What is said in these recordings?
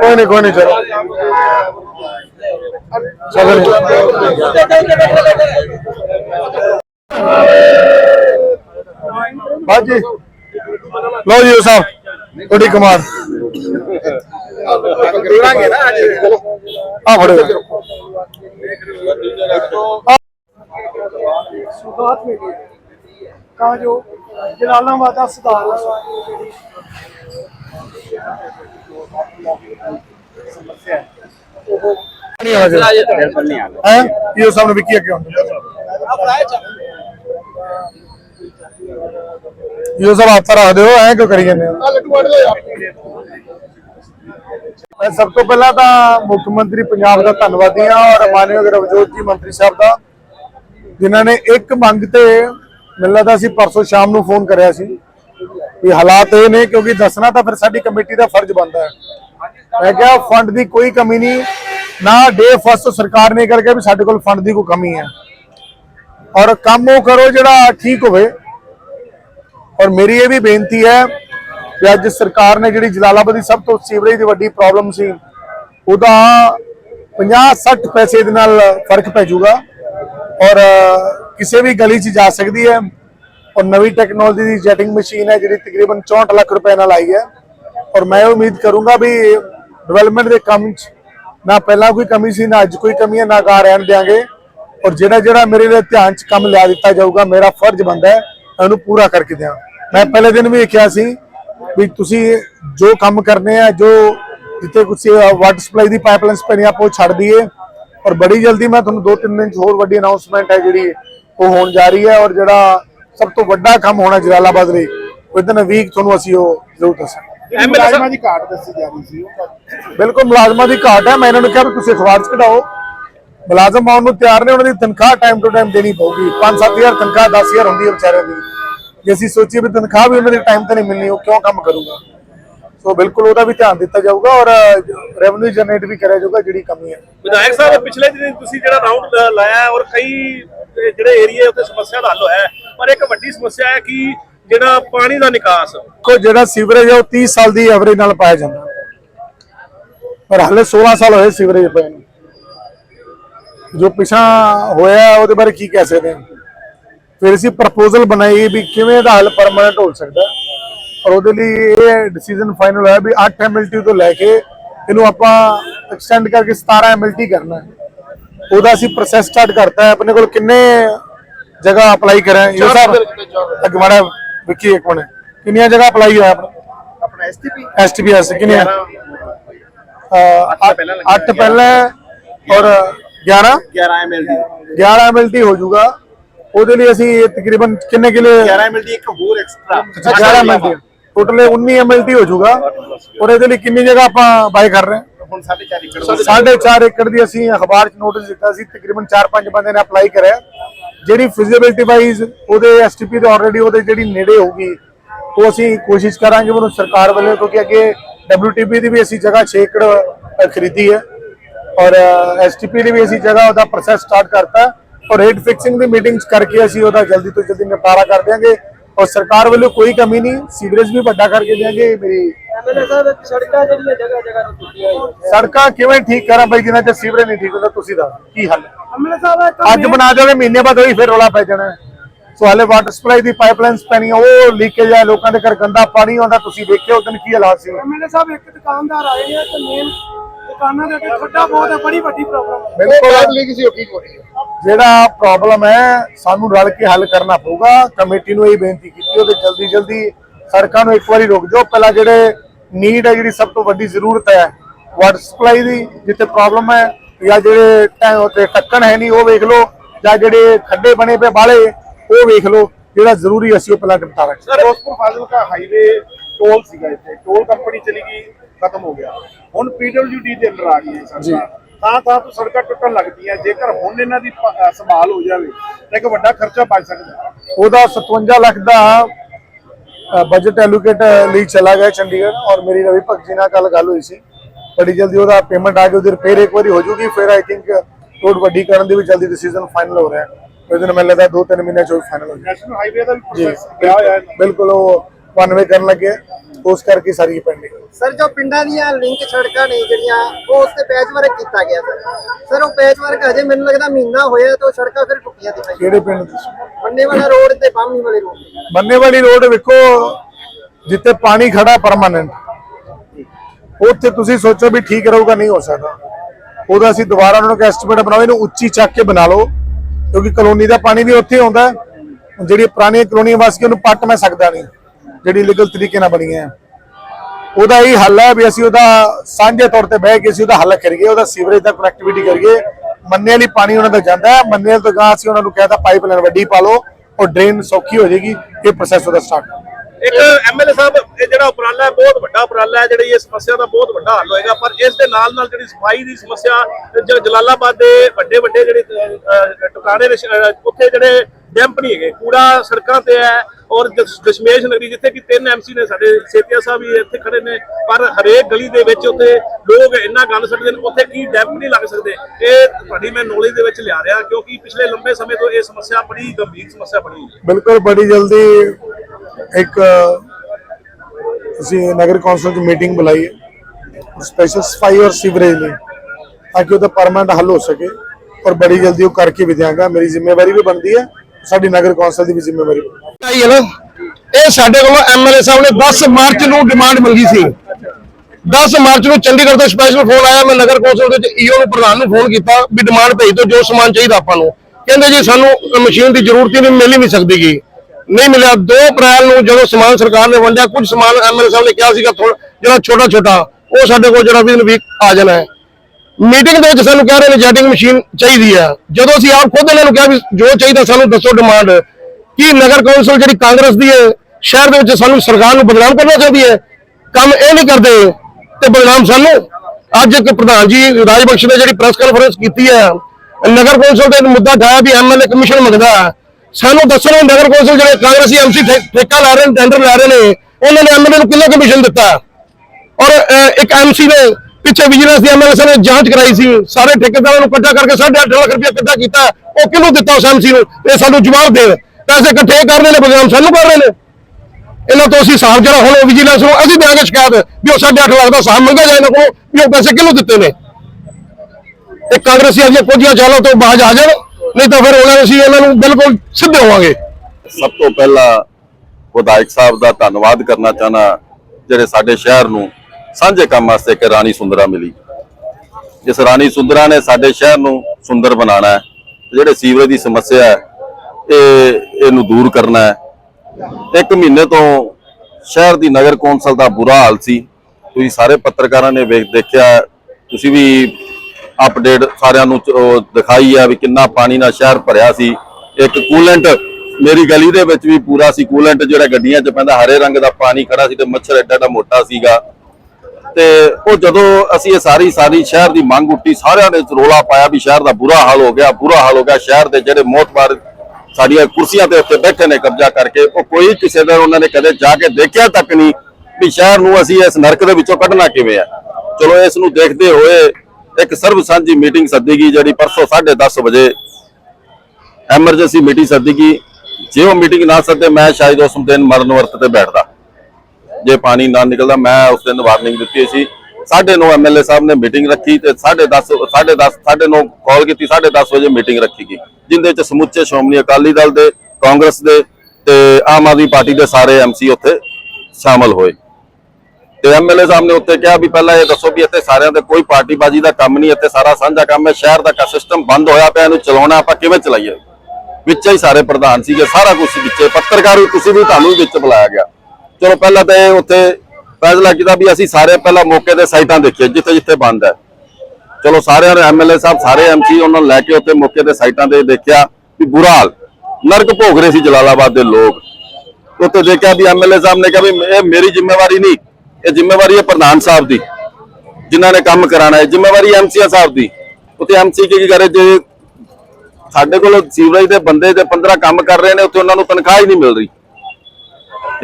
ਕੋਈ ਨਹੀਂ ਕੋਈ ਨਹੀਂ, ਚਲੋ। ਚਲੋ ਬਾਜੀ ਲਓ ਜੀ ਸਾਹਿਬ, ਤੁਹਾਡੀ ਕਮਾਨ ਦੇਵਾਂਗੇ ਨਾ ਅੱਜ ਆ ਫੜੋ ਸੁਗਾਤ ਮਿਲੀ ਤਾਂ ਜੋ ਜਲਾਲਾਬਾਦ ਦਾ ਸੁਧਾਰ ਹੋ ਸਕੇ। ਨਹੀਂ ਆ ਹੈ? ਇਹ ਸਾਹਮਣੇ ਵਿੱਕੀ ਅੱਗੇ ਹੁੰਦਾ ਇਹ ਸਭ ਹੱਥ ਰੱਖ ਦਿਓ ਐ ਕਿਉਂ ਕਰੀ ਜਾਂਦੇ ਹੋ? ਮੈਂ ਸਭ ਤੋਂ ਪਹਿਲਾਂ ਤਾਂ ਮੁੱਖ ਮੰਤਰੀ ਪੰਜਾਬ ਦਾ ਧੰਨਵਾਦੀ ਹਾਂ ਔਰ ਮਾਨਯੋਗ ਰਵਜੋਤ ਜੀ ਮੰਤਰੀ ਸਾਹਿਬ ਦਾ ਜਿਨ੍ਹਾਂ ਨੇ ਇੱਕ ਮੰਗ ਤੇ ਮੈਨੂੰ ਲੱਗਦਾ ਸੀ ਪਰਸੋਂ ਸ਼ਾਮ ਨੂੰ ਫੋਨ ਕਰਿਆ ਸੀ। ਵੀ ਹਾਲਾਤ ਇਹ ਨੇ ਕਿਉਂਕਿ ਦੱਸਣਾ ਤਾਂ ਫਿਰ ਸਾਡੀ ਕਮੇਟੀ ਦਾ ਫਰਜ਼ ਬਣਦਾ ਹੈ। ਮੈਂ ਕਿਹਾ ਫੰਡ ਦੀ ਕੋਈ ਕਮੀ ਨਹੀਂ। ਨਾ ਡੇ ਫਸਟ ਸਰਕਾਰ ਨੇ ਕਰਕੇ ਵੀ ਸਾਡੇ ਕੋਲ ਫੰਡ ਦੀ ਕੋਈ ਕਮੀ ਹੈ। ਔਰ ਕੰਮ ਉਹ ਕਰੋ ਜਿਹੜਾ ਠੀਕ ਹੋਵੇ। ਔਰ ਮੇਰੀ ਇਹ ਵੀ ਬੇਨਤੀ ਹੈ ਕਿ ਅੱਜ ਸਰਕਾਰ ਨੇ ਜਿਹੜੀ ਜਲਾਲਾਬਾਦ ਦੀ ਸਭ ਤੋਂ ਸੀਵਰੇਜ ਦੀ ਵੱਡੀ ਪ੍ਰੋਬਲਮ ਸੀ, ਉਹਦਾ 50-60 ਪੈਸੇ ਦੇ ਨਾਲ ਫ਼ਰਕ ਪੈ ਜਾਊਗਾ। ਔਰ ਕਿਸੇ ਵੀ ਗਲੀ 'ਚ ਜਾ ਸਕਦੀ ਹੈ। ਔਰ ਨਵੀਂ ਟੈਕਨੋਲੋਜੀ ਦੀ ਜੈਟਿੰਗ ਮਸ਼ੀਨ ਹੈ ਜਿਹੜੀ ਤਕਰੀਬਨ 64 ਲੱਖ ਰੁਪਏ ਨਾਲ ਆਈ ਹੈ। ਔਰ ਮੈਂ ਉਮੀਦ ਕਰੂੰਗਾ ਵੀ ਡਿਵੈਲਪਮੈਂਟ ਦੇ ਕੰਮ 'ਚ ਨਾ ਪਹਿਲਾਂ ਕੋਈ ਕਮੀ ਸੀ, ਨਾ ਅੱਜ ਕੋਈ ਕਮੀ ਹੈ, ਨਾ ਗਾ ਰਹਿਣ ਦਿਆਂਗੇ। ਔਰ ਜਿਹੜਾ ਜਿਹੜਾ ਮੇਰੇ ਲਈ ਧਿਆਨ 'ਚ ਕੰਮ ਲਿਆ ਦਿੱਤਾ ਜਾਊਗਾ, ਮੇਰਾ ਫਰਜ਼ ਬਣਦਾ ਹੈ ਉਹਨੂੰ ਪੂਰਾ ਕਰਕੇ ਦਿਆਂ। ਮੈਂ ਪਹਿਲੇ ਦਿਨ ਵੀ ਕਿਹਾ ਸੀ ਵੀ ਤੁਸੀਂ ਜੋ ਕੰਮ ਕਰਨੇ ਆ, ਜੋ ਜਿੱਥੇ ਕੁਝ ਵਾਟਰ ਸਪਲਾਈ ਦੀ ਪਾਈਪਲਾਈਨਸ ਪੈਣੀ ਆਪਾਂ ਉਹ ਛੱਡ ਦਈਏ। ਔਰ ਬੜੀ ਜਲਦੀ ਮੈਂ ਤੁਹਾਨੂੰ ਦੋ ਤਿੰਨ ਦਿਨ 'ਚ ਹੋਰ ਵੱਡੀ ਅਨਾਉਂਸਮੈਂਟ ਹੈ ਜਿਹੜੀ ਉਹ ਹੋਣ ਜਾ ਰਹੀ ਹੈ। ਔਰ ਜਿਹੜਾ ਸਭ ਤੋਂ ਵੱਡਾ ਕੰਮ ਹੋਣਾ ਜਲਾਲਾਬਾਦ ਲਈ ਵਿਦਨ ਵੀਕ ਤੁਹਾਨੂੰ ਅਸੀਂ ਉਹ ਜ਼ਰੂਰ ਦੱਸਾਂਗੇ। ਮੁਲਾਜ਼ਮਾਂ ਦੀ ਘਾਟ ਦੱਸੀ ਜਾ ਰਹੀ ਸੀ ਉਹ ਬਿਲਕੁਲ ਮੁਲਾਜ਼ਮਾਂ ਦੀ ਘਾਟ ਹੈ। ਮੈਂ ਇਹਨਾਂ ਨੂੰ ਕਿਹਾ ਵੀ ਤੁਸੀਂ ਅਖਬਾਰ 'ਚ ਕਢਾਓ। ਮੁਲਾਜ਼ਮ ਆਉਣ ਨੂੰ ਤਿਆਰ ਨੇ ਉਹਨਾਂ ਦੀ ਤਨਖਾਹ ਟਾਈਮ ਟੂ ਟਾਈਮ ਦੇਣੀ ਪਊਗੀ। 5-7000 ਤਨਖਾਹ 10000 ਹੁੰਦੀ ਹੈ ਵਿਚਾਰਿਆਂ ਦੀ। ਜੇ ਅਸੀਂ ਸੋਚੀਏ ਵੀ ਤਨਖਾਹ ਵੀ ਉਹਨਾਂ ਦੀ ਟਾਈਮ ਤੇ ਨਹੀਂ ਮਿਲਣੀ ਉਹ ਕਿਉਂ ਕੰਮ ਕਰੂਗਾ? ਸੋ ਬਿਲਕੁਲ ਉਹਦਾ ਵੀ ਧਿਆਨ ਦਿੱਤਾ ਜਾਊਗਾ ਔਰ ਰੈਵਨਿਊ ਜਨਰੇਟ ਵੀ ਕਰਿਆ ਜਾਊਗਾ ਜਿਹੜੀ ਕਮੀ ਹੈ। ਵਿਧਾਇਕ ਸਾਹਿਬ ਪਿਛਲੇ ਦਿਨ ਤੁਸੀਂ ਜਿਹੜਾ ਰਾਉਂਡ ਲਾਇਆ ਔਰ ਕਈ ਜਿਹੜੇ ਏਰੀਏ ਉੱਤੇ ਸਮੱਸਿਆ ਦਾ ਹੱਲ ਹੋਇਆ ਪਰ ਇੱਕ ਵੱਡੀ ਸਮੱਸਿਆ ਹੈ ਕਿ ਜਿਹੜਾ ਪਾਣੀ ਦਾ ਨਿਕਾਸ। ਕੋ ਜਿਹੜਾ ਸੀਵਰੇਜ ਹੈ ਉਹ 30 ਸਾਲ ਦੀ ਐਵਰੇਜ ਨਾਲ ਪਾਇਆ ਜਾਂਦਾ। ਪਰ ਹਾਲੇ 16 ਸਾਲ ਹੋਏ ਸੀਵਰੇਜ ਪਏ ਨੂੰ। ਜੋ ਪਿਛਾ ਹੋਇਆ ਉਹਦੇ ਬਾਰੇ ਕੀ ਕਹਿ ਸਕਦੇ ਹਾਂ? ਫਿਰ ਅਸੀਂ ਪ੍ਰਪੋਜ਼ਲ ਬਣਾਈ ਵੀ ਕਿਵੇਂ ਇਹਦਾ ਹੱਲ ਪਰਮਨੈਂਟ ਹੋ ਸਕਦਾ। ਔਰ ਉਹਦੇ ਲਈ ਇਹ ਡਿਸੀਜਨ ਫਾਈਨਲ ਹੋਇਆ ਵੀ 8 ਐਮਐਲਟੀ ਤੋਂ ਲੈ ਕੇ ਇਹਨੂੰ ਆਪਾਂ ਐਕਸਟੈਂਡ ਕਰਕੇ 17 ਐਮਐਲਟੀ ਕਰਨਾ ਉਹਦਾ ਅਸੀਂ ਪ੍ਰੋਸੈਸ ਸਟਾਰਟ ਕਰਤਾ ਹੈ। ਆਪਣੇ ਕੋਲ ਕਿੰਨੇ ਜਗ੍ਹਾ ਅਪਲਾਈ ਕਰਾਂ ਇਹ ਸਾਹਿਬ ਅੱਗੇ ਮਾੜਾ ਵਿੱਕੀ ਇੱਕ ਮਿੰਟ। ਕਿੰਨੀਆਂ ਜਗ੍ਹਾ ਅਪਲਾਈ ਹੋਇਆ ਆਪਣਾ? ਆਪਣਾ ਐਸਟੀਪੀ ਐਸਟੀਪੀਐਸ ਕਿੰਨੀਆਂ? ਅੱਠ ਪਹਿਲਾਂ ਲੱਗੀਆਂ। 8 ਪਹਿਲਾਂ ਔਰ 11 11 ਐਮਐਲਡੀ 11 ਐਮਐਲਟੀ ਹੋ ਜਾਊਗਾ। ਉਹਦੇ ਲਈ ਅਸੀਂ ਤਕਰੀਬਨ ਕਿੰਨੇ ਕਿਲੇ? 11 ਐਮਐਲਡੀ ਇੱਕ ਹੋਰ ਐਕਸਟਰਾ 11 ਐਮਐਲਟੀ ਟੋਟਲ 19 ਐਮਐਲਟੀ ਹੋ ਜਾਊਗਾ। ਔਰ ਇਹਦੇ ਲਈ ਕਿੰਨੀ ਜਗ੍ਹਾ ਆਪਾਂ ਬਾਈ ਕਰ ਰਹੇ ਹਾਂ? ਹੁਣ 4.5 ਏਕੜ ਸਾਢੇ ਚਾਰ ਏਕੜ ਦੀ ਅਸੀਂ ਅਖਬਾਰ 'ਚ ਨੋਟਿਸ ਦਿੱਤਾ ਸੀ। ਤਕਰੀਬਨ 4-5 ਬੰਦੇ ਨੇ ਅਪਲਾਈ ਕਰਿਆ। ਜਿਹੜੀ ਫਿਜ਼ੀਬਿਲਟੀ ਵਾਈਜ਼ ਉਹਦੇ ਐਸਟੀਪੀ ਤੇ ਆਲਰੇਡੀ ਉਹਦੇ ਜਿਹੜੀ ਨੇੜੇ ਹੋਊਗੀ ਉਹ ਅਸੀਂ ਕੋਸ਼ਿਸ਼ ਕਰਾਂਗੇ ਉਹਨੂੰ ਸਰਕਾਰ ਵੱਲੋਂ ਕਿਉਂਕਿ ਅੱਗੇ WTP ਦੀ ਵੀ ਅਸੀਂ ਜਗ੍ਹਾ 6 ਏਕੜ ਖਰੀਦੀ ਹੈ ਔਰ ਐਸਟੀਪੀ ਦੀ ਵੀ ਅਸੀਂ ਜਗ੍ਹਾ ਉਹਦਾ ਪ੍ਰੋਸੈਸ ਸਟਾਰਟ ਕਰਤਾ ਔਰ ਰੇਟ ਫਿਕਸਿੰਗ ਦੀ ਮੀਟਿੰਗਸ ਕਰਕੇ ਅਸੀਂ ਉਹਦਾ ਜਲਦੀ ਤੋਂ ਜਲਦੀ ਨਿਪਟਾਰਾ ਕਰ ਦਿਆਂਗੇ ਔਰ ਸਰਕਾਰ ਵੱਲੋਂ ਕੋਈ ਕਮੀ ਨਹੀਂ ਸੀਵਰੇਜ ਵੀ ਵੱਡਾ ਕਰਕੇ ਦਿਆਂਗੇ ਮੇਰੀ ਐਮਐਲਏ ਸਾਹਿਬ ਸੜਕਾਂ ਜਿਹੜੀਆਂ ਜਗ੍ਹਾ ਜਗ੍ਹਾ ਸੜਕਾਂ ਕਿਵੇਂ ਠੀਕ ਕਰਾਂ ਬਾਈ ਜਿਨ੍ਹਾਂ ਚ ਸੀਵਰੇਜ ਨਹੀਂ ਠੀਕ ਹੁੰਦਾ ਤੁਸੀਂ ਦੱਸੋ ਕੀ ਹੱਲ? ਸਾਹਿਬ ਅੱਜ ਬਣਾ ਦਿਓਗੇ ਮਹੀਨੇ ਬਾਅਦ ਹੋਈ ਫਿਰ ਰੌਲਾ ਪੈ ਜਾਣਾ। ਸੋ ਹਾਲੇ ਵਾਟਰ ਸਪਲਾਈ ਦੀ ਪਾਈਪਲਾਈਨਸ ਪੈਣੀਆਂ ਉਹ ਲੀਕੇਜ ਹੈ ਲੋਕਾਂ ਦੇ ਘਰ ਗੰਦਾ ਪਾਣੀ ਆਉਂਦਾ ਤੁਸੀਂ ਦੇਖਿਓ ਉਦੋਂ ਕੀ ਹਾਲਾਤ ਸੀ। ਐਮਐਲਏ ਸਾਹਿਬ ਇੱਕ ਦੁਕਾਨਦਾਰ ਆਏ ਨੇ ਤੇ ਮੇਨ ਦੁਕਾਨਾਂ ਦੇ ਅੱਗੇ ਖੱਡਾ ਬਹੁਤ ਹੈ ਬੜੀ ਵੱਡੀ ਪ੍ਰੋਬਲਮ ਹੈ ਬਿਲਕੁਲ। ਲੀਕ ਸੀ ਉਹ ਕੀ ਹੋ ਰਹੀ ਹੈ ਜਿਹੜਾ ਪ੍ਰੋਬਲਮ ਹੈ ਸਾਨੂੰ ਰਲ ਕੇ ਹੱਲ ਕਰਨਾ ਪਊਗਾ। ਕਮੇਟੀ ਨੂੰ ਇਹ ਬੇਨਤੀ ਕੀਤੀ ਉਹਦੇ ਜਲਦੀ ਜਲਦੀ ਸੜਕਾਂ ਨੂੰ ਇੱਕ ਵਾਰੀ ਰੋਕ ਦਿਓ। ਪਹਿਲਾਂ ਜਿਹੜੇ ਨੀਡ ਹੈ ਜਿਹੜੀ ਸਭ ਤੋਂ ਵੱਡੀ ਜ਼ਰੂਰਤ ਹੈ ਵਾਟਰ ਸਪਲਾਈ ਦੀ ਜਿੱਥੇ ਪ੍ਰੋਬਲਮ ਹੈ ਜਾਂ ਜਿਹੜੇ ਉੱਤੇ ਟੱਕਣ ਹੈ ਨਹੀਂ ਉਹ ਵੇਖ ਲਓ। ਜਾਂ ਜਿਹੜੇ ਖੱਡੇ ਬਣੇ ਪਏ ਬਾਲੇ ਉਹ ਵੇਖ ਲਓ ਜਿਹੜਾ ਜ਼ਰੂਰੀ ਅਸੀਂ ਉਹ ਪਹਿਲਾਂ ਨਿਪਟਾਰਾ ਕਰੀਏ। Sir Firozpur Fazilka highway toll ਸੀਗਾ ਇੱਥੇ। ਟੋਲ ਕੰਪਨੀ ਚਲੀ ਗਈ ਖਤਮ ਹੋ ਗਿਆ। ਹੁਣ ਪੀਡਬਲਯੂਡੀ ਦੇ ਅੰਦਰ ਆ ਗਈ ਹੈ ਥਾਂ ਥਾਂ ਤੋਂ ਸੜਕਾਂ ਟੁੱਟਣ ਲੱਗਦੀਆਂ। ਜੇਕਰ ਹੁਣ ਇਹਨਾਂ ਦੀ ਸੰਭਾਲ ਹੋ ਜਾਵੇ ਤਾਂ ਇੱਕ ਵੱਡਾ ਖਰਚਾ ਬਚ ਸਕਦਾ। ਉਹਦਾ 57 ਲੱਖ ਦਾ ਬਜਟ ਐਲੋਕੇਟ ਲਈ ਚਲਾ ਗਿਆ ਚੰਡੀਗੜ੍ਹ। ਔਰ ਮੇਰੀ ਰਵੀ ਭਗਤ ਜੀ ਨਾਲ ਕੱਲ ਗੱਲ ਹੋਈ ਸੀ। ਬੜੀ ਜਲਦੀ ਉਹਦਾ ਪੇਮੈਂਟ ਆ ਕੇ ਉਹਦੀ ਰਿਪੇਅਰ ਇੱਕ ਵਾਰੀ ਹੋ ਜੂਗੀ ਫਿਰ ਆਈ ਥਿੰਕ ਰੋਡ ਵੱਡੀ ਕਰਨ ਦੀ ਵੀ ਜਲਦੀ ਡਿਸੀਜਨ ਫਾਈਨਲ ਹੋ ਰਿਹਾ। ਹੈ ਉਹਦੇ ਨਾਲ ਮੈਨੂੰ ਲੱਗਦਾ ਦੋ ਤਿੰਨ ਮਹੀਨੇ ਚ ਉਹ ਫਾਈਨਲ ਹੋ ਜਾਏਗਾ ਨੈਸ਼ਨਲ ਹਾਈਵੇ ਦਾ ਵੀ ਪ੍ਰੋਸੈਸ ਪਿਆ ਹੋਇਆ ਹੈ ਬਿਲਕੁਲ ਉਹ 95 ਕਰਨ ਲੱਗੇ। ਉਸ ਕਰਕੇ ਸਾਰੀ ਪੈਂਡਿੰਗ ਸਰ ਜੋ ਪਿੰਡਾਂ ਦੀਆਂ ਲਿੰਕ ਸੜਕਾਂ ਨੇ ਜਿਹੜੀਆਂ ਉਹ ਉਸ ਤੇ ਪੈਚ ਵਰਕ ਕੀਤਾ ਗਿਆ ਸਰ ਸਰ ਉਹ ਪੈਚ ਵਰਕ ਹਜੇ ਮੈਨੂੰ ਲੱਗਦਾ ਮਹੀਨਾ ਹੋਇਆ ਤਾਂ ਉਹ ਸੜਕਾਂ ਫਿਰ ਟੁੱਟੀਆਂ ਦਿਖਾਈ ਕਿਹੜੇ ਪਿੰਡ ਤੁਸੀਂ ਬੰਨੇ ਵਾਲਾ ਰੋਡ ਤੇ ਬਾਮਣੀ ਵਾਲੇ ਰੋਡ ਬੰਨੇ ਵਾਲੀ ਰੋਡ ਵੇਖੋ ਜਿੱਥੇ ਪਾਣੀ ਖੜਾ ਪਰਮਾਨੈਂਟ ਉੱਥੇ ਤੁਸੀਂ ਸੋਚੋ ਵੀ ਠੀਕ ਰਹੂਗਾ, ਨਹੀਂ ਹੋ ਸਕਦਾ। ਉਹਦਾ ਅਸੀਂ ਦੁਬਾਰਾ ਉਹਨਾਂ ਨੂੰ ਐਸਟੀਮੇਟ ਬਣਾਓ, ਇਹਨੂੰ ਉੱਚੀ ਚੱਕ ਕੇ ਬਣਾ ਲਓ। ਕਿਉਂਕਿ ਕਲੋਨੀ ਦਾ ਪਾਣੀ ਵੀ ਉੱਥੇ ਆਉਂਦਾ ਹੈ। ਜਿਹੜੀ ਪੁਰਾਣੀ ਕਲੋਨੀ ਵਾਸੀ ਉਹਨੂੰ ਪੱਟ ਮੈਂ ਸਕਦਾ ਨਹੀਂ। ਜਿਹੜੀ ਲੀਗਲ ਤਰੀਕੇ ਨਾਲ ਬਣੀ ਹੈ। ਉਹਦਾ ਇਹ ਹੱਲ ਹੈ ਵੀ ਅਸੀਂ ਉਹਦਾ ਸਾਂਝੇ ਤੌਰ ਤੇ ਬਹਿ ਕੇ ਅਸੀਂ ਉਹਦਾ ਹੱਲ ਕਰੀਏ, ਉਹਦਾ ਸੀਵਰੇਜ ਦਾ ਕਨੈਕਟੀਵਿਟੀ ਕਰੀਏ। ਮੰਨੇ ਵਾਲੀ ਪਾਣੀ ਉਹਨਾਂ ਦਾ ਜਾਂਦਾ ਹੈ। ਮੰਨੇ ਤੋਂ ਗਾਂ ਅਸੀਂ ਉਹਨਾਂ ਨੂੰ ਕਹਿਤਾ ਪਾਈਪਲਾਈਨ ਵੱਡੀ ਪਾ ਲਓ ਔਰ ਡਰੇਨ ਸੌਖੀ ਹੋ ਜਾਏਗੀ, ਇਹ ਪ੍ਰੋਸੈਸ ਉਹਦਾ ਸਟਾਰਟ ਇੱਕ ਐਮਐਲਏ ਸਾਹਿਬ, ਇਹ ਜਿਹੜਾ ਉਪਰਾਲਾ ਹੈ, ਬਹੁਤ ਵੱਡਾ ਉਪਰਾਲਾ ਹੈ, ਜਿਹੜੀ ਇਹ ਸਮੱਸਿਆ ਦਾ ਬਹੁਤ ਵੱਡਾ ਹੱਲ ਹੋਏਗਾ, ਪਰ ਇਸ ਦੇ ਨਾਲ ਨਾਲ ਜਿਹੜੀ ਸਫ਼ਾਈ ਦੀ ਸਮੱਸਿਆ ਜਲਾਲਾਬਾਦ ਦੇ ਵੱਡੇ ਵੱਡੇ ਜਿਹੜੇ ਟਿਕਾਣੇ ਨੇ ਉੱਥੇ ਜਿਹੜੇ ਡੈਂਪ ਨਹੀਂ ਹੈਗੇ, ਕੂੜਾ ਸੜਕਾਂ ਤੇ ਹੈ, ਔਰ ਦਸ਼ਮੇਸ਼ ਨਗਰੀ, ਜਿੱਥੇ ਕਿ ਤਿੰਨ ਐਮਸੀ ਨੇ ਸਾਡੇ, ਸੇਤੀਆ ਸਾਹਿਬ ਵੀ ਇੱਥੇ ਖੜੇ ਨੇ, ਪਰ ਹਰੇਕ ਗਲੀ ਦੇ ਵਿੱਚ ਉੱਥੇ ਲੋਕ ਇੰਨਾ ਗੰਦ ਸੁੱਟਦੇ ਨੇ, ਉੱਥੇ ਕੀ ਡੈਂਪ ਨਹੀਂ ਲੱਗ ਸਕਦੇ, ਇਹ ਤੁਹਾਡੀ ਮੈਂ ਨੌਲੇਜ ਦੇ ਵਿੱਚ ਲਿਆ ਰਿਹਾ, ਕਿਉਂਕਿ ਪਿਛਲੇ ਲੰਬੇ ਸਮੇਂ ਤੋਂ ਇਹ ਸਮੱਸਿਆ ਬੜੀ ਗੰਭੀਰ ਸਮੱਸਿਆ ਬਣੀ ਬਿਲਕੁਲ, ਬੜੀ ਜਲਦੀ ਇੱਕ ਅਸੀਂ ਨਗਰ ਕੌਂਸਲ ਦੀ ਮੀਟਿੰਗ ਬੁਲਾਈ ਹੈ। ਸਪੈਸ਼ਲ ਸਫ਼ਾਈ ਔਰ ਸੀਵਰੇਜ ਲਈ, ਤਾਂ ਕਿ ਉਹਦਾ ਪਰਮਾਨੈਂਟ ਹੱਲ ਹੋ ਸਕੇ ਔਰ ਬੜੀ ਜਲਦੀ ਉਹ ਕਰਕੇ ਵੀ ਦਿਆਂਗਾ। ਮੇਰੀ ਜ਼ਿੰਮੇਵਾਰੀ ਵੀ ਬਣਦੀ ਹੈ, ਸਾਡੀ ਨਗਰ ਕੌਂਸਲ ਦੀ ਵੀ ਜ਼ਿੰਮੇਵਾਰੀ ਆਈ ਹੈ। ਨਾ ਇਹ ਸਾਡੇ ਕੋਲੋਂ ਐਮਐਲਏ ਸਾਹਿਬ ਨੇ 10 ਮਾਰਚ ਨੂੰ ਡਿਮਾਂਡ ਮੰਗੀ ਸੀ। 10 ਮਾਰਚ ਨੂੰ ਚੰਡੀਗੜ੍ਹ ਤੋਂ ਸਪੈਸ਼ਲ ਫੋਨ ਆਇਆ, ਮੈਂ ਨਗਰ ਕੌਂਸਲ ਦੇ ਵਿੱਚ ਈਓ ਨੂੰ, ਪ੍ਰਧਾਨ ਨੂੰ ਫੋਨ ਕੀਤਾ ਵੀ ਡਿਮਾਂਡ ਭੇਜ ਦਿਓ, ਜੋ ਸਮਾਨ ਚਾਹੀਦਾ ਆਪਾਂ ਨੂੰ। ਕਹਿੰਦੇ ਜੀ ਸਾਨੂੰ ਮਸ਼ੀਨ ਦੀ ਜ਼ਰੂਰਤ ਹੀ ਨਹੀਂ, ਮਿਲ ਹੀ ਨਹੀਂ ਸਕਦੀਗੀ। ਨਹੀਂ ਮਿਲਿਆ। 2 ਅਪ੍ਰੈਲ ਨੂੰ ਜਦੋਂ ਸਮਾਨ ਸਰਕਾਰ ਨੇ ਵੰਡਿਆ, ਕੁਝ ਸਮਾਨ ਐਮਐਲਏ ਸਾਹਿਬ ਨੇ ਕਿਹਾ ਸੀਗਾ ਜਿਹੜਾ ਛੋਟਾ ਛੋਟਾ ਉਹ ਸਾਡੇ ਕੋਲ ਜਿਹੜਾ ਵੀ ਵੀਕ ਆ ਜਾਣਾ ਹੈ। ਮੀਟਿੰਗ ਦੇ ਵਿੱਚ ਸਾਨੂੰ ਕਹਿ ਰਹੇ ਨੇ ਜੈਟਿੰਗ ਮਸ਼ੀਨ ਚਾਹੀਦੀ ਆ ਜਦੋਂ ਅਸੀਂ ਆਪ ਖੁਦ ਇਹਨਾਂ ਨੂੰ ਕਿਹਾ ਵੀ ਜੋ ਚਾਹੀਦਾ ਸਾਨੂੰ ਦੱਸੋ ਡਿਮਾਂਡ ਕੀ ਨਗਰ ਕੌਂਸਲ ਜਿਹੜੀ ਕਾਂਗਰਸ ਦੀ ਹੈ, ਸ਼ਹਿਰ ਦੇ ਵਿੱਚ ਸਾਨੂੰ ਸਰਕਾਰ ਨੂੰ ਬਦਨਾਮ ਕਰਨਾ ਚਾਹੁੰਦੀ ਹੈ? ਕੰਮ ਇਹ ਨਹੀਂ ਕਰਦੇ ਤੇ ਬਦਨਾਮ ਸਾਨੂੰ। ਅੱਜ ਇੱਕ ਪ੍ਰਧਾਨ ਜੀ ਰਾਜਬਖਸ਼ ਨੇ ਜਿਹੜੀ ਪ੍ਰੈਸ ਕਾਨਫਰੰਸ ਕੀਤੀ ਹੈ। ਨਗਰ ਕੌਂਸਲ ਤੇ ਮੁੱਦਾ ਉਠਾਇਆ ਵੀ ਐਮਐਲਏ ਕਮਿਸ਼ਨ ਮੰਗਦਾ ਹੈ। ਸਾਨੂੰ ਦੱਸਣ ਨਗਰ ਕੌਂਸਲ ਜਿਹੜੇ ਕਾਂਗਰਸੀ ਐਮਸੀ ਠੇਕਾ ਲਾ ਰਹੇ ਨੇ ਟੈਂਡਰ ਲਾ ਰਹੇ ਨੇ ਉਹਨਾਂ ਨੇ ਐਮਐਲਏ ਨੂੰ ਕਿੰਨਾ ਕਮਿਸ਼ਨ ਦਿੱਤਾ? ਔਰ ਅਹ, ਇੱਕ ਐਮਸੀ ਨੇ ਪਿੱਛੇ ਵਿਜੀਲੈਂਸ ਦੀ ਐਮਐਲਏ ਨੇ ਜਾਂਚ ਕਰਾਈ ਸੀ ਸਾਰੇ ਠੇਕੇਦਾਰਾਂ ਨੂੰ ਇਕੱਠਾ ਕਰਕੇ 8.5 ਲੱਖ ਰੁਪਏ ਇਕੱਠਾ ਕੀਤਾ ਉਹ ਕਿਹਨੂੰ ਦਿੱਤਾ ਉਸ ਐਮਸੀ ਨੂੰ? ਇਹ ਸਾਨੂੰ ਜਵਾਬ ਦੇਣ ਪੈਸੇ ਇਕੱਠੇ ਕਰਨੇ ਨੇ ਬਦਨਾਮ ਸਾਨੂੰ ਕਰ ਰਹੇ ਨੇ। ਇਹਨਾਂ ਤੋਂ ਅਸੀਂ ਹਿਸਾਬ ਜਿਹੜਾ ਹੁਣ ਵਿਜੀਲੈਂਸ ਨੂੰ ਅਸੀਂ ਦੇਾਂਗੇ ਸ਼ਿਕਾਇਤ ਵੀ ਉਹ 8.5 ਲੱਖ ਦਾ ਹਿਸਾਬ ਮੰਗਿਆ ਜਾਏ ਇਹਨਾਂ ਕੋਲੋਂ ਵੀ ਉਹ ਪੈਸੇ ਕਿਹਨੂੰ ਦਿੱਤੇ ਨੇ? ਇਹ ਕਾਂਗਰਸੀ ਅਜੇ ਕੋਝੀਆਂ ਚਾਲਾਂ ਤੋਂ ਬਾਜ ਆ ਜਾਣ। ਨਹੀਂ ਤਾਂ ਫਿਰ ਉਹਨਾਂ ਅਸੀਂ ਇਹਨਾਂ ਨੂੰ ਬਿਲਕੁਲ ਸਿੱਧੇ ਹੋਵਾਂਗੇ। ਸਭ ਤੋਂ ਪਹਿਲਾਂ ਵਿਧਾਇਕ ਸਾਹਿਬ ਦਾ ਧੰਨਵਾਦ ਕਰਨਾ ਚਾਹਨਾ, ਜਿਹੜੇ ਸਾਡੇ ਸ਼ਹਿਰ ਨੂੰ ਸਾਂਝੇ ਕੰਮ ਵਾਸਤੇ ਇੱਕ ਰਾਣੀ ਸੁੰਦਰਾ ਮਿਲੀ। ਜਿਸ ਰਾਣੀ ਸੁੰਦਰਾ ਨੇ ਸਾਡੇ ਸ਼ਹਿਰ ਨੂੰ ਸੁੰਦਰ ਬਣਾਉਣਾ ਹੈ, ਜਿਹੜੇ ਸੀਵਰੇਜ ਦੀ ਸਮੱਸਿਆ ਹੈ, ਇਹ ਇਹਨੂੰ ਦੂਰ ਕਰਨਾ ਹੈ। ਇੱਕ ਮਹੀਨੇ ਤੋਂ ਸ਼ਹਿਰ ਦੀ ਨਗਰ ਕੌਂਸਲ ਦਾ ਬੁਰਾ ਹਾਲ ਸੀ। ਤੁਸੀਂ ਸਾਰੇ ਪੱਤਰਕਾਰਾਂ ਨੇ ਵੇਖ ਦੇਖਿਆ, ਤੁਸੀਂ ਵੀ ਅਪਡੇਟ ਸਾਰਿਆਂ ਨੂੰ ਦਿਖਾਈ ਆ ਵੀ ਕਿੰਨਾ ਪਾਣੀ ਨਾਲ ਸ਼ਹਿਰ ਭਰਿਆ ਸੀ। ਇੱਕ ਕੂਲੈਂਟ ਮੇਰੀ ਗਲੀ ਦੇ ਵਿੱਚ ਵੀ ਪੂਰਾ ਸੀ। ਕੂਲੈਂਟ ਜਿਹੜਾ ਗੱਡੀਆਂ 'ਚ ਪੈਂਦਾ, ਹਰੇ ਰੰਗ ਦਾ ਪਾਣੀ ਖੜਾ ਸੀ ਤੇ ਮੱਛਰ ਐਡਾ ਐਡਾ ਮੋਟਾ ਸੀਗਾ। ਤੇ ਉਹ ਜਦੋਂ ਅਸੀਂ ਇਹ ਸਾਰੀ ਸਾਰੀ ਸ਼ਹਿਰ ਦੀ ਮੰਗ ਉੱਠੀ, ਸਾਰਿਆਂ ਨੇ ਰੋਲਾ ਪਾਇਆ ਵੀ ਸ਼ਹਿਰ ਦਾ ਬੁਰਾ ਹਾਲ ਹੋ ਗਿਆ, ਬੁਰਾ ਹਾਲ ਹੋ ਗਿਆ। ਸ਼ਹਿਰ ਦੇ ਜਿਹੜੇ ਮੋਤਬਾਰ ਸਾਡੀਆਂ ਕੁਰਸੀਆਂ ਤੇ ਉੱਤੇ ਬੈਠੇ ਨੇ ਕਬਜ਼ਾ ਕਰਕੇ, ਉਹ ਕੋਈ ਕਿਸੇ ਦਾ ਉਹਨਾਂ ਨੇ ਕਦੇ ਜਾ ਕੇ ਦੇਖਿਆ ਤੱਕ ਨਹੀਂ ਵੀ ਸ਼ਹਿਰ ਨੂੰ ਅਸੀਂ ਇਸ ਨਰਕ ਦੇ ਵਿੱਚੋਂ ਕੱਢਣਾ ਕਿਵੇਂ ਆ। ਚਲੋ ਇਸ ਨੂੰ ਦੇਖਦੇ ਹੋਏ ਇੱਕ ਸਰਬ ਸਾਂਝੀ ਮੀਟਿੰਗ ਸੱਦੀ ਗਈ ਜਿਹੜੀ ਪਰਸੋਂ 10:30 ਵਜੇ ਐਮਰਜੈਂਸੀ ਮੀਟਿੰਗ ਸੱਦੀ ਗਈ ਜੇ ਉਹ ਮੀਟਿੰਗ ਨਾ ਸੱਦੇ, ਮੈਂ ਸ਼ਾਇਦ ਉਸ ਦਿਨ ਮਰਨ ਵਰਤ ਤੇ ਬੈਠਦਾ। ਜੇ ਪਾਣੀ ਨਾ ਨਿਕਲਦਾ, ਮੈਂ ਉਸ ਦਿਨ ਵਾਰਨਿੰਗ ਦਿੱਤੀ ਸੀ। 9:30 ਐਮਐਲਏ ਸਾਹਿਬ ਨੇ ਮੀਟਿੰਗ ਰੱਖੀ ਤੇ 10:30 10:30 9:30 ਕਾਲ ਕੀਤੀ 10:30 ਵਜੇ ਮੀਟਿੰਗ ਰੱਖੀ ਗਈ ਜਿੰਦੇ ਚ ਸਮੁੱਚੇ ਸ਼੍ਰੋਮਣੀ ਅਕਾਲੀ ਦਲ ਦੇ, ਕਾਂਗਰਸ ਦੇ ਤੇ ਆਮ ਆਦਮੀ ਪਾਰਟੀ ਦੇ ਸਾਰੇ ਐਮਸੀ ਉੱਥੇ ਸ਼ਾਮਲ ਹੋਏ। ਤੇ ਐਮਐਲਏ ਸਾਹਿਬ ਨੇ ਉੱਤੇ ਕਿਹਾ ਵੀ ਪਹਿਲਾਂ ਇਹ ਦੱਸੋ ਵੀ ਇੱਥੇ ਸਾਰਿਆਂ ਦੇ ਕੋਈ ਪਾਰਟੀਬਾਜ਼ੀ ਦਾ ਕੰਮ ਨਹੀਂ, ਇੱਥੇ ਸਾਰਾ ਸਾਂਝਾ ਕੰਮ ਹੈ, ਸ਼ਹਿਰ ਦਾ ਸਿਸਟਮ ਬੰਦ ਹੋਇਆ ਪਿਆ, ਇਹਨੂੰ ਚਲਾਉਣਾ ਆਪਾਂ ਕਿਵੇਂ ਚਲਾਈਏ? ਵਿੱਚ ਹੀ ਸਾਰੇ ਪ੍ਰਧਾਨ ਸੀਗੇ, ਸਾਰਾ ਕੁਝ ਵਿੱਚੇ, ਪੱਤਰਕਾਰ ਵੀ, ਤੁਸੀਂ ਵੀ ਤੁਹਾਨੂੰ ਵੀ ਵਿੱਚ ਬੁਲਾਇਆ ਗਿਆ। ਚਲੋ ਪਹਿਲਾਂ ਤਾਂ ਇਹ ਉੱਥੇ ਫੈਸਲਾ ਕੀਤਾ ਵੀ ਅਸੀਂ ਸਾਰੇ ਪਹਿਲਾਂ ਮੌਕੇ ਦੇ ਸਾਈਟਾਂ ਦੇਖੀਏ ਜਿੱਥੇ ਜਿੱਥੇ ਬੰਦ ਹੈ। ਚਲੋ ਸਾਰਿਆਂ ਨੇ ਐਮਐਲਏ ਸਾਹਿਬ, ਸਾਰੇ ਐਮਸੀ ਉਹਨਾਂ ਨੂੰ ਲੈ ਕੇ ਉੱਥੇ ਮੌਕੇ ਦੇ ਸਾਈਟਾਂ ਤੇ ਦੇਖਿਆ ਵੀ ਬੁਰਾ ਹਾਲ। ਨਰਕ ਭੋਗ ਰਹੇ ਸੀ ਜਲਾਲਾਬਾਦ ਦੇ ਲੋਕ। ਉੱਥੇ ਦੇਖਿਆ ਵੀ ਐਮਐਲਏ ਸਾਹਿਬ ਨੇ ਕਿਹਾ ਵੀ ਇਹ ਮੇਰੀ ਜ਼ਿੰਮੇਵਾਰੀ ਨਹੀਂ ਇਹ ਜ਼ਿੰਮੇਵਾਰੀ ਹੈ ਪ੍ਰਧਾਨ ਸਾਹਿਬ ਦੀ, ਜਿਨ੍ਹਾਂ ਨੇ ਕੰਮ ਕਰਾਣਾ ਹੈ। ਜ਼ਿੰਮੇਵਾਰੀ ਐਮਸੀਆ ਸਾਹਿਬ ਦੀ। ਉੱਥੇ ਐਮਸੀ ਕੀ ਕਰੇ ਜੇ ਸਾਡੇ ਕੋਲ ਸੀਵਰੇਜ ਦੇ ਬੰਦੇ ਤੇ 15 ਕੰਮ ਕਰ ਰਹੇ ਨੇ, ਉੱਥੇ ਉਹਨਾਂ ਨੂੰ ਤਨਖਾਹ ਹੀ ਨਹੀਂ ਮਿਲ ਰਹੀ।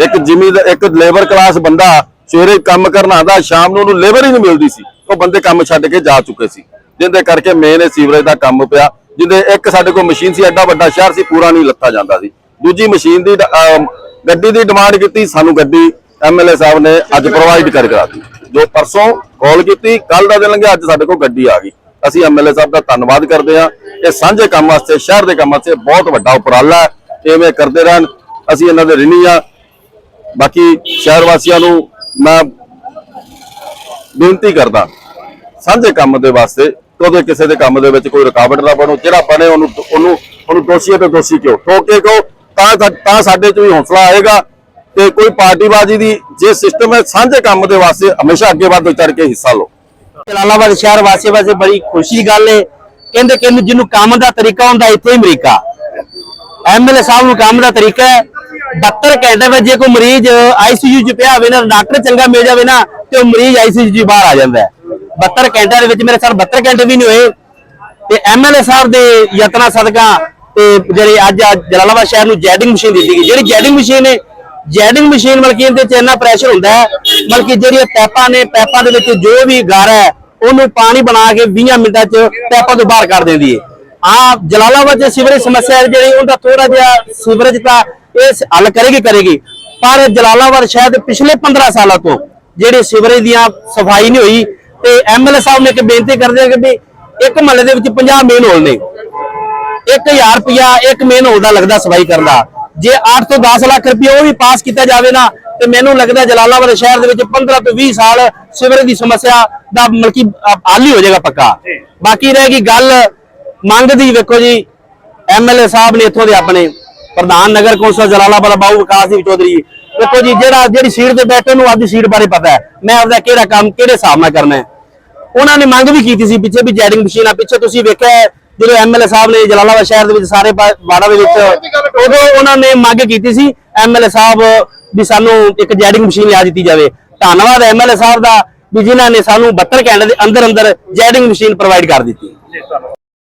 ਇੱਕ ਜਿਮੀ ਇੱਕ ਲੇਬਰ ਕਲਾਸ ਬੰਦਾ ਸਵੇਰੇ ਕੰਮ ਕਰਨ ਆਉਂਦਾ, ਸ਼ਾਮ ਨੂੰ ਉਹਨੂੰ ਲੇਬਰ ਹੀ ਨਹੀਂ ਮਿਲਦੀ ਸੀ। ਉਹ ਬੰਦੇ ਕੰਮ ਛੱਡ ਕੇ ਜਾ ਚੁੱਕੇ ਸੀ। ਜਿੰਦੇ ਕਰਕੇ ਮੇਨ ਇਹ ਸੀਵਰੇਜ ਦਾ ਕੰਮ ਪਿਆ। ਜਿੰਦੇ ਇੱਕ ਸਾਡੇ ਕੋਲ ਮਸ਼ੀਨ ਸੀ, ਐਡਾ ਵੱਡਾ ਸ਼ਹਿਰ ਸੀ, ਪੂਰਾ ਨਹੀਂ ਲੱਤਾ ਜਾਂਦਾ ਸੀ। ਦੂਜੀ ਮਸ਼ੀਨ ਦੀ ਗੱਡੀ ਦੀ ਡਿਮਾਂਡ ਕੀਤੀ, ਸਾਨੂੰ ਗੱਡੀ ਐਮਐਲਏ ਸਾਹਿਬ ਨੇ ਅੱਜ ਪ੍ਰੋਵਾਈਡ ਕਰ ਦਿੱਤੀ ਜੋ ਪਰਸੋਂ ਕਾਲ ਕੀਤੀ ਕੱਲ ਦਾ ਦਿਨ ਲੰਘਿਆ ਅੱਜ ਸਾਡੇ ਕੋਲ ਗੱਡੀ ਆ ਗਈ। ਅਸੀਂ ਐਮਐਲਏ ਸਾਹਿਬ ਦਾ ਧੰਨਵਾਦ ਕਰਦੇ ਹਾਂ। ਇਹ ਸਾਂਝੇ ਕੰਮ ਵਾਸਤੇ ਸ਼ਹਿਰ ਦੇ ਕੰਮ ਵਾਸਤੇ ਬਹੁਤ ਵੱਡਾ ਉਪਰਾਲਾ ਹੈ। ਇਵੇਂ ਕਰਦੇ ਰਹਿਣ। ਅਸੀਂ ਇਹਨਾਂ ਦੇ ਰਿਣੀ ਆ ਬਾਕੀ ਸ਼ਹਿਰ ਵਾਸੀਆਂ ਨੂੰ ਮੈਂ ਬੇਨਤੀ ਕਰਦਾ ਸਾਂਝੇ ਕੰਮ ਦੇ ਵਾਸਤੇ ਕਦੇ ਕਿਸੇ ਦੇ ਕੰਮ ਦੇ ਵਿੱਚ ਕੋਈ ਰੁਕਾਵਟ ਨਾ ਬਣੋ। ਜਿਹੜਾ ਬਣੇ ਉਹਨੂੰ ਉਹਨੂੰ ਉਹਨੂੰ ਦੋਸ਼ੀ ਤੇ ਦੋਸ਼ੀ ਕਿਉਂ? ਠੋਕ ਕੇ ਕਹੋ ਤਾਂ ਤਾਂ ਸਾਡੇ ਚ ਵੀ ਹੌਸਲਾ ਆਏਗਾ। ਤੇ ਕੋਈ ਪਾਰਟੀਬਾਜ਼ੀ ਦੀ ਜੇ ਸਿਸਟਮ ਹੈ, ਸਾਂਝੇ ਕੰਮ ਦੇ ਵਾਸਤੇ ਹਮੇਸ਼ਾ ਅੱਗੇ ਵੱਧ ਚੜ ਕੇ ਹਿੱਸਾ ਲਓ। ਜਲਾਲਾਬਾਦ ਸ਼ਹਿਰ ਵਾਸੀ ਵਾਸਤੇ ਬੜੀ ਖੁਸ਼ੀ ਦੀ ਗੱਲ ਏ। ਕਹਿੰਦੇ ਕਹਿੰਦੇ ਜਿਹਨੂੰ ਕੰਮ ਦਾ ਤਰੀਕਾ ਹੁੰਦਾ, ਇੱਥੇ ਹੀ ਅਮਰੀਕਾ। ਐਮਐਲਏ ਸਾਹਿਬ ਨੂੰ ਕੰਮ ਦਾ ਤਰੀਕਾ ਹੈ। 72 ਘੰਟੇ ਵਿੱਚ ਜੇ ਕੋਈ ਮਰੀਜ਼ ਆਈਸੀਯੂ 'ਚ ਪਿਆ ਹੋਵੇ ਨਾ ਡਾਕਟਰ ਚੰਗਾ ਮਿਲ ਜਾਵੇ ਨਾ, ਤੇ ਉਹ ਮਰੀਜ਼ ਆਈਸੀਯੂ 'ਚ ਬਾਹਰ ਆ ਜਾਂਦਾ ਹੈ। 72 ਘੰਟਿਆਂ ਦੇ ਵਿੱਚ ਮੇਰੇ ਸਾਲ 72 ਘੰਟੇ ਵੀ ਨਹੀਂ ਹੋਏ। ਤੇ ਐਮਐਲਏ ਸਾਹਿਬ ਦੇ ਯਤਨਾਂ ਸਦਕਾ ਤੇ ਜਿਹੜੀ ਅੱਜ ਅੱਜ ਜਲਾਲਾਬਾਦ ਸ਼ਹਿਰ ਨੂੰ ਜੈਡਿੰਗ ਮਸ਼ੀਨ ਦਿੱਤੀ ਗਈ। ਜਿਹੜੀ ਜੈਡਿੰਗ ਮਸ਼ੀਨ ਹੈ ਜੈਡਿੰਗ ਮਸ਼ੀਨ ਮਤਲਬ ਕਿ ਚ ਇੰਨਾ ਪ੍ਰੈਸ਼ਰ ਹੁੰਦਾ ਹੈ, ਮਤਲਬ ਕਿ ਪੈਪਾਂ ਨੇ, ਪੈਪਾਂ ਦੇ ਵਿੱਚ ਜੋ ਵੀ ਗਾਰਾ ਹੈ, ਉਹਨੂੰ ਪਾਣੀ ਬਣਾ ਕੇ 20 ਮਿੰਟਾਂ ਚ ਪੈਪਾਂ ਤੋਂ ਬਾਹਰ ਕੱਢ ਦਿੰਦੀ ਹੈ। ਆ ਜਲਾਲਾਬਾਦ ਚ ਸੀਵਰੇਜ ਸਮੱਸਿਆ ਜਿਹੜੀ, ਉਹਦਾ ਥੋੜਾ ਜਿਹਾ ਸੀਵਰੇਜ ਦਾ ਇਹ ਹੱਲ ਕਰੇਗੀ ਕਰੇਗੀ। ਪਰ ਜਲਾਲਾਬਾਦ ਸ਼ਾਇਦ ਪਿਛਲੇ 15 ਸਾਲਾਂ ਤੋਂ ਜਿਹੜੇ ਸੀਵਰੇਜ ਦੀਆਂ ਸਫ਼ਾਈ ਨਹੀਂ ਹੋਈ, ਤੇ ਐਮਐਲਏ ਸਾਹਿਬ ਨੇ ਇੱਕ ਬੇਨਤੀ ਕਰਦੇ ਆ ਕਿ ਵੀ ਇੱਕ ਮਹੱਲੇ ਦੇ ਵਿੱਚ 50 ਮੇਨ ਹੋਲ ਨੇ। 1000 ਰੁਪਿਆ ਇੱਕ ਮੇਨ ਹੋਲ ਦਾ ਲੱਗਦਾ ਸਫ਼ਾਈ ਕਰਨ ਦਾ। ਜੇ 8 ਤੋਂ 10 ਲੱਖ ਰੁਪਏ ਉਹ ਵੀ ਪਾਸ ਕੀਤਾ ਜਾਵੇ ਨਾ ਤੇ ਮੈਨੂੰ ਲੱਗਦਾ ਜਲਾਲਾਬਾਦ ਸ਼ਹਿਰ ਦੇ ਵਿੱਚ 15 ਤੋਂ 20 ਸਾਲ ਸੀਵਰੇਜ ਦੀ ਸਮੱਸਿਆ ਦਾ ਮਲਕੀ ਹੱਲ ਹੀ ਹੋ ਜਾਏਗਾ ਪੱਕਾ। ਬਾਕੀ ਰਹਿ ਗਈ ਗੱਲ ਮੰਗ ਦੀ ਵੇਖੋ ਜੀ ਐਮਐਲਏ ਸਾਹਿਬ ਨੇ ਇੱਥੋਂ ਦੇ ਆਪਣੇ ਪ੍ਰਧਾਨ ਨਗਰ ਕੌਂਸਲ ਜਲਾਲਾਬਾਦ ਬਾਬੂ ਵਿਕਾਸ ਸਿੰਘ ਚੌਧਰੀ। ਵੇਖੋ ਜੀ ਜਿਹੜਾ ਜਿਹੜੀ ਸੀਟ ਤੇ ਬੈਠੇ ਨੂੰ ਆਪਦੀ ਸੀਟ ਬਾਰੇ ਪਤਾ ਹੈ। ਮੈਂ ਆਪਦਾ ਕਿਹੜਾ ਕੰਮ ਕਿਹੜੇ ਹਿਸਾਬ ਨਾਲ ਕਰਨਾ ਹੈ। ਉਹਨਾਂ ਨੇ ਮੰਗ ਵੀ ਕੀਤੀ ਸੀ ਪਿੱਛੇ ਵੀ ਜੈਡਿੰਗ ਮਸ਼ੀਨਾਂ ਪਿੱਛੇ ਤੁਸੀਂ ਵੇਖਿਆ ਜਦੋਂ ਐਮਐਲਏ ਸਾਹਿਬ ਨੇ ਜਲਾਲਾਬਾਦ ਸ਼ਹਿਰ ਦੇ ਵਿੱਚ ਸਾਰੇ ਬਾ- ਵਾਰਡਾਂ ਦੇ ਵਿੱਚ ਉਦੋਂ ਉਹਨਾਂ ਨੇ ਮੰਗ ਕੀਤੀ ਸੀ ਐਮਐਲਏ ਸਾਹਿਬ ਵੀ ਸਾਨੂੰ ਇੱਕ ਜੈਡਿੰਗ ਮਸ਼ੀਨ ਲਿਆ ਦਿੱਤੀ ਜਾਵੇ। ਧੰਨਵਾਦ ਐਮਐਲਏ ਸਾਹਿਬ ਦਾ ਵੀ ਜਿਨ੍ਹਾਂ ਨੇ ਸਾਨੂੰ 72 ਘੰਟੇ ਦੇ ਅੰਦਰ ਅੰਦਰ ਜੈਡਿੰਗ ਮਸ਼ੀਨ ਪ੍ਰੋਵਾਈਡ ਕਰ ਦਿੱਤੀ।